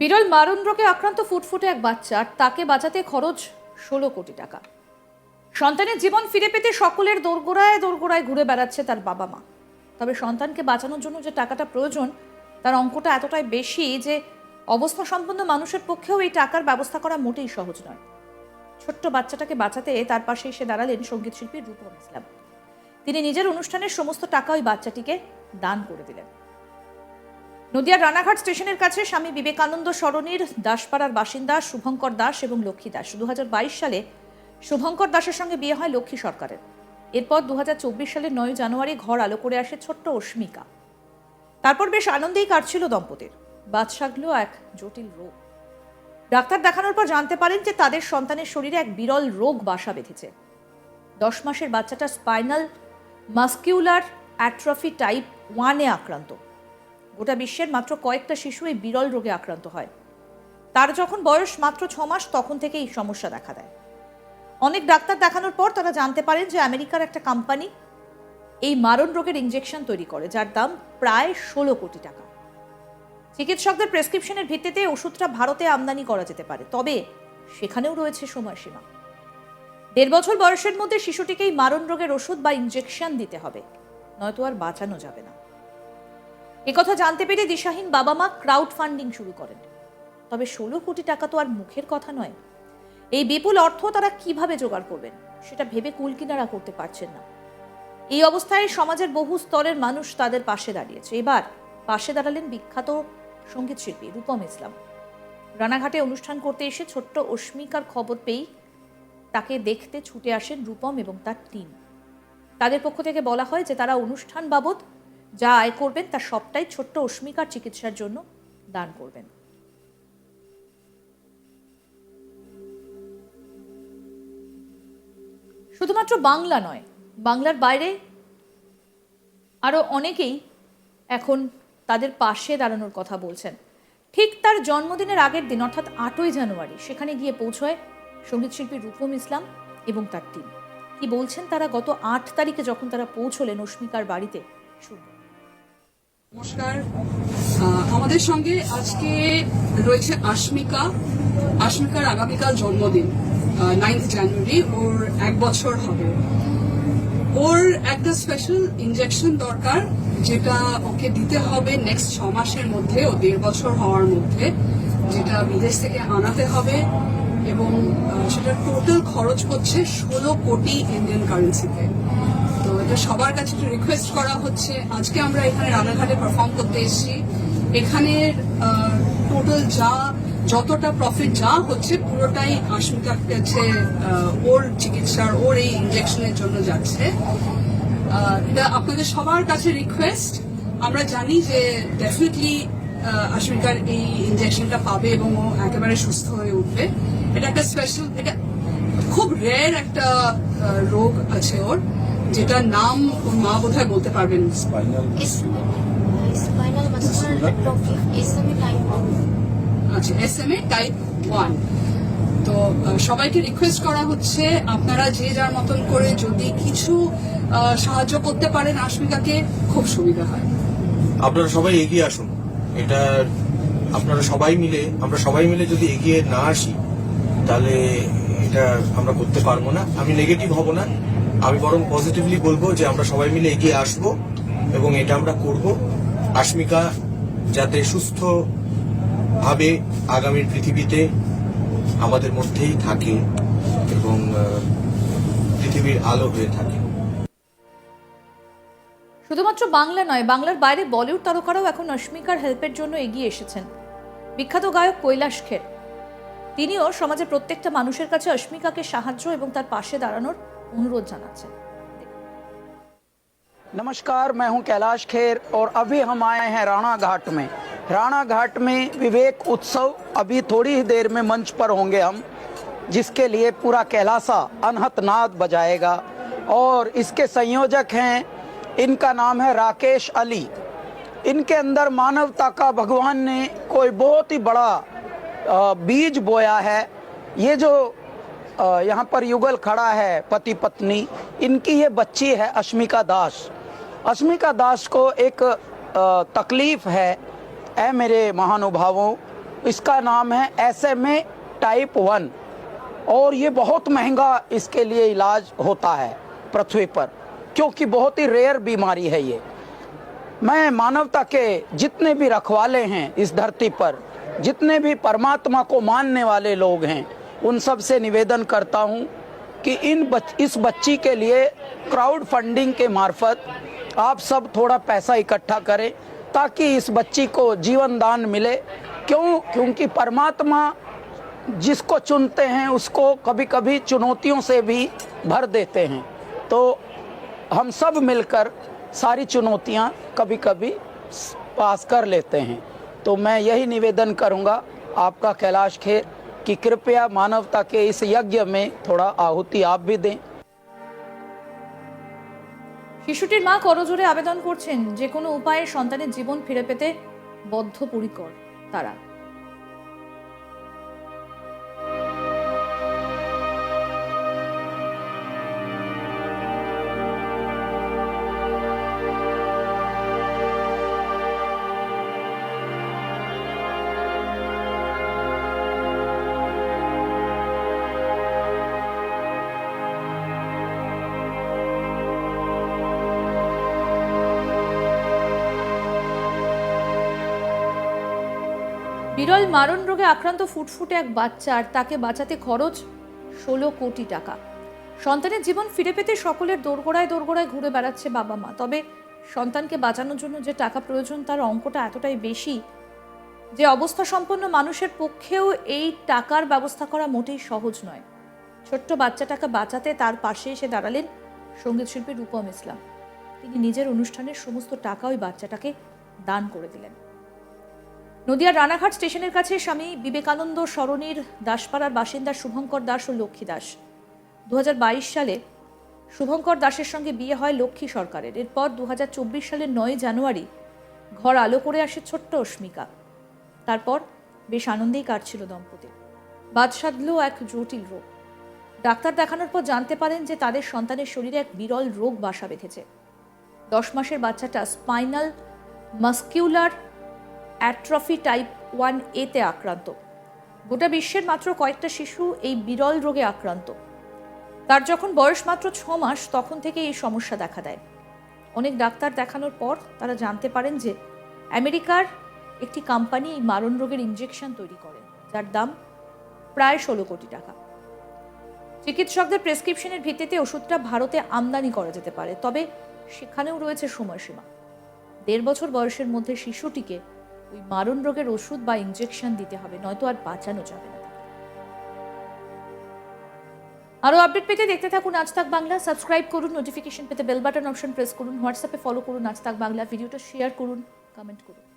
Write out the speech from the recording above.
বিরল মারণ রোগে আক্রান্ত ফুটফুটে এক বাচ্চা, আর তাকে বাঁচাতে খরচ ষোলো কোটি টাকা। সন্তানের জীবন ফিরে পেতে সকলের দোরগোড়ায় দোরগোড়ায় ঘুরে বেড়াচ্ছে তার বাবা মা। তবে সন্তানকে বাঁচানোর জন্য যে টাকাটা প্রয়োজন, তার অঙ্কটা এতটাই বেশি যে অবস্থা সম্পন্ন মানুষের পক্ষেও এই টাকার ব্যবস্থা করা মোটেই সহজ নয়। ছোট্ট বাচ্চাটাকে বাঁচাতে তার পাশে এসে দাঁড়ালেন সংগীত শিল্পী রূপম ইসলাম। তিনি নিজের অনুষ্ঠানের সমস্ত টাকা ওই বাচ্চাটিকে দান করে দিলেন। নদিয়ার রানাঘাট স্টেশনের কাছে স্বামী বিবেকানন্দ সরণির দাসপাড়ার বাসিন্দা শুভঙ্কর দাস এবং লক্ষ্মী দাস। দু হাজার বাইশ সালে শুভঙ্কর দাসের সঙ্গে বিয়ে হয় লক্ষ্মী সরকারের। এরপর দু হাজার চব্বিশ সালের নয় জানুয়ারি ঘর আলো করে আসে ছোট্ট অস্মিকা। তারপর বেশ আনন্দেই কাটছিল দম্পতির। বাদ এক জটিল রোগ। ডাক্তার দেখানোর পর জানতে পারেন যে তাদের সন্তানের শরীরে এক বিরল রোগ বাসা বেঁধেছে। দশ মাসের বাচ্চাটা স্পাইনাল মাস্কিউলার অ্যাট্রফি টাইপ ওয়ানে আক্রান্ত। গোটা বিশ্বের মাত্র কয়েকটা শিশু এই বিরল রোগে আক্রান্ত হয়। তার যখন বয়স মাত্র ছ মাস, তখন থেকে এই সমস্যা দেখা দেয়। অনেক ডাক্তার দেখানোর পর তারা জানতে পারেন যে আমেরিকার একটা কোম্পানি এই মারণ রোগের ইঞ্জেকশন তৈরি করে, যার দাম প্রায় ষোলো কোটি টাকা। চিকিৎসকদের প্রেসক্রিপশনের ভিত্তিতে ওষুধটা ভারতে আমদানি করা যেতে পারে, তবে সেখানেও রয়েছে সময়সীমা। দেড় বছর বয়সের মধ্যে শিশুটিকে এই মারণ রোগের ওষুধ বা ইঞ্জেকশন দিতে হবে, নয়তো আর বাঁচানো যাবে না। একথা জানতে পেরে দিশাহীন বাবা মা ক্রাউড ফান্ডিং শুরু করেন। তবে ষোলো কোটি টাকা তো আর মুখের কথা নয়। এই বিপুল অর্থ তারা কীভাবে জোগাড় করবেন, সেটা ভেবে কুলকিনারা করতে পারছেন না। এই অবস্থায় সমাজের বহু স্তরের মানুষ তাদের পাশে দাঁড়িয়েছে। এবার পাশে দাঁড়ালেন বিখ্যাত সংগীত শিল্পী রূপম ইসলাম। রানাঘাটে অনুষ্ঠান করতে এসে ছোট্ট অস্মিকার খবর পেয়েই তাকে দেখতে ছুটে আসেন রূপম এবং তার টিম তাদের পক্ষ থেকে বলা হয় যে তারা অনুষ্ঠান বাবদ যা আয় করবেন তার সবটাই ছোট্ট অস্মিকার চিকিৎসার জন্য দান করবেন। শুধুমাত্র বাংলা নয়, বাংলার বাইরে আরও অনেকেই এখন তাদের পাশে দাঁড়ানোর কথা বলছেন। ঠিক তার জন্মদিনের আগের দিন, অর্থাৎ আটই জানুয়ারি, সেখানে গিয়ে পৌঁছয় সঙ্গীতশিল্পী রূপম ইসলাম এবং তার টিম কি বলছেন তারা? গত আট তারিখে যখন তারা পৌঁছলেন অস্মিকার বাড়িতে শুনব নমস্কার। আমাদের সঙ্গে আজকে রয়েছে আশমিকা। আশমিকার আগামীকাল জন্মদিন নাইন্থ জানুয়ারি ওর এক বছর হবে। ওর একটা স্পেশাল ইনজেকশন দরকার, যেটা ওকে দিতে হবে নেক্সট ছ মাসের মধ্যে, ও দেড় বছর হওয়ার মধ্যে, যেটা বিদেশ থেকে আনাতে হবে এবং সেটার টোটাল খরচ হচ্ছে ষোলো কোটি ইন্ডিয়ান কারেন্সিতে সবার কাছে একটু রিকোয়েস্ট করা হচ্ছে। আজকে আমরা এখানে রানাঘাটে পারফর্ম করতে এসেছি। এখানের টোটাল যা, যতটা প্রফিট যা হচ্ছে, পুরোটাই আশমিকার কাছে ওর চিকিৎসার, ওর এই ইঞ্জেকশনের জন্য যাচ্ছে। আপনাদের সবার কাছে রিকোয়েস্ট আমরা জানি যে ডেফিনেটলি আশমিকার এই ইঞ্জেকশনটা পাবে এবং ও একেবারে সুস্থ হয়ে উঠবে। এটা একটা স্পেশাল এটা খুব রেয়ার একটা রোগ আছে ওর। যেটা নাম ওর মা বোধহয় বলতে পারবেন আচ্ছা S M A type one তো সবাইকে রিকোয়েস্ট করা হচ্ছে আপনারা যে যার মতন করে যদি কিছু সাহায্য করতে পারেন আশমিকাকে খুব সুবিধা হয়। আপনারা সবাই এগিয়ে আসুন। এটা আপনারা সবাই মিলে আমরা সবাই মিলে যদি এগিয়ে না আসি তাহলে এটা আমরা করতে পারব না। আমি নেগেটিভ হব না। আমি বরং পজিটিভলি বলব যে আমরা সবাই মিলে এগিয়ে আসব এবং এটা আমরা করব। আশমিকা যাতে সুস্থ ভাবে আগামীর পৃথিবীতে আমাদের মধ্যেই থাকে এবং পৃথিবীর আলো হয়ে থাকে। শুধুমাত্র বাংলা নয় বাংলার বাইরে বলিউড তারকারাও এখন অস্মিকার হেল্পের জন্য এগিয়ে এসেছেন। বিখ্যাত গায়ক কৈলাস খের। তিনিও সমাজের প্রত্যেকটা মানুষের কাছে অস্মিকাকে সাহায্য এবং তার পাশে দাঁড়ানোর অনুরোধ জানাচ্ছেন नमस्कार मैं हूं कैलाश खेर और अभी हम आए हैं राणा घाट में राणा घाट में विवेक उत्सव अभी थोड़ी ही देर में मंच पर होंगे हम जिसके लिए पूरा कैलासा अनहत नाद बजाएगा और इसके संयोजक हैं इनका नाम है राकेश अली इनके अंदर मानवता का भगवान ने कोई बहुत ही बड़ा अ, बीज बोया है ये जो अ, यहाँ पर युगल खड़ा है पति पत्नी। इनकी ये बच्ची है अश्मिका दास। अश्मिका दास को एक तकलीफ़ है। ऐ मेरे महानुभावों, इसका नाम है एम ए टाइप वन और ये बहुत महँगा इसके लिए इलाज होता है पृथ्वी पर, क्योंकि बहुत ही रेयर बीमारी है ये। मैं मानवता के जितने भी रखवाले हैं इस धरती पर, जितने भी परमात्मा को मानने वाले लोग हैं उन सबसे निवेदन करता हूँ कि इन बच, इस बच्ची के लिए क्राउड फंडिंग के मार्फत आप सब थोड़ा पैसा इकट्ठा करें ताकि इस बच्ची को जीवन दान मिले। क्यों? क्योंकि परमात्मा जिसको चुनते हैं उसको कभी कभी चुनौतियों से भी भर देते हैं। तो हम सब मिलकर सारी चुनौतियाँ कभी कभी पास कर लेते हैं। तो मैं यही निवेदन करूँगा आपका कैलाश खेर। कि कृपया मानवता के इस यज्ञ में थोड़ा आहुति आप भी दें শিশুটির মা করজোরে আবেদন করছেন যে কোনো উপায়ে সন্তানের জীবন ফিরে পেতে বদ্ধপরিকর তারা বিরল মারণ রোগে আক্রান্ত ফুটফুটে এক বাচ্চা আর তাকে বাঁচাতে খরচ ষোলো কোটি টাকা। সন্তানের জীবন ফিরে পেতে সকলের দোরগোড়ায় দোরগোড়ায় ঘুরে বেড়াচ্ছে বাবা মা। তবে সন্তানকে বাঁচানোর জন্য যে টাকা প্রয়োজন, তার অঙ্কটা এতটাই বেশি যে অবস্থা সম্পন্ন মানুষের পক্ষেও এই টাকার ব্যবস্থা করা মোটেই সহজ নয়। ছোট্ট বাচ্চাটাকে বাঁচাতে তার পাশে এসে দাঁড়ালেন সংগীত শিল্পী রূপম ইসলাম। তিনি নিজের অনুষ্ঠানের সমস্ত টাকা ওই বাচ্চাটাকে দান করে দিলেন। নদিয়ার রানাঘাট স্টেশনের কাছে স্বামী বিবেকানন্দ সরণির দাসপাড়ার বাসিন্দা শুভঙ্কর দাস ও লক্ষ্মী দাস। দু হাজার বাইশ সালে শুভঙ্কর দাসের সঙ্গে বিয়ে হয় লক্ষ্মী সরকারের। এরপর দু হাজার চব্বিশ সালের নয় জানুয়ারি ঘর আলো করে আসে ছোট্ট অস্মিকা। তারপর বেশ আনন্দেই কাটছিল দম্পতির। বাদ সাধল এক জটিল রোগ। ডাক্তার দেখানোর পর জানতে পারেন যে তাদের সন্তানের শরীরে এক বিরল রোগ বাসা বেঁধেছে। দশ মাসের বাচ্চাটা spinal muscular atrophy type one এতে আক্রান্ত। গোটা বিশ্বের মাত্র কয়েকটা শিশু এই বিরল রোগে আক্রান্ত। তার যখন বয়স মাত্র ছ মাস, তখন থেকে এই সমস্যা দেখা দেয়। অনেক ডাক্তার দেখানোর পর তারা জানতে পারেন যে আমেরিকার একটি কোম্পানি এই মারণ রোগের ইঞ্জেকশন তৈরি করে, যার দাম প্রায় ষোলো কোটি টাকা। চিকিৎসকদের প্রেসক্রিপশনের ভিত্তিতে ওষুধটা ভারতে আমদানি করা যেতে পারে, তবে সেখানেও রয়েছে সময়সীমা। দেড় বছর বয়সের মধ্যে শিশুটিকে ওই মারণ রোগের ওষুধ বা ইঞ্জেকশন দিতে হবে, নয়তো আর বাঁচানো যাবে না। আরও আরও আপডেট পেতে দেখতে থাকুন আজ তাক বাংলা। সাবস্ক্রাইব করুন নোটিফিকেশন পেতে বেল বাটন অপশন প্রেস করুন হোয়াটসঅ্যাপে ফলো করুন আজ তাক বাংলা। ভিডিওটা শেয়ার করুন কমেন্ট করুন।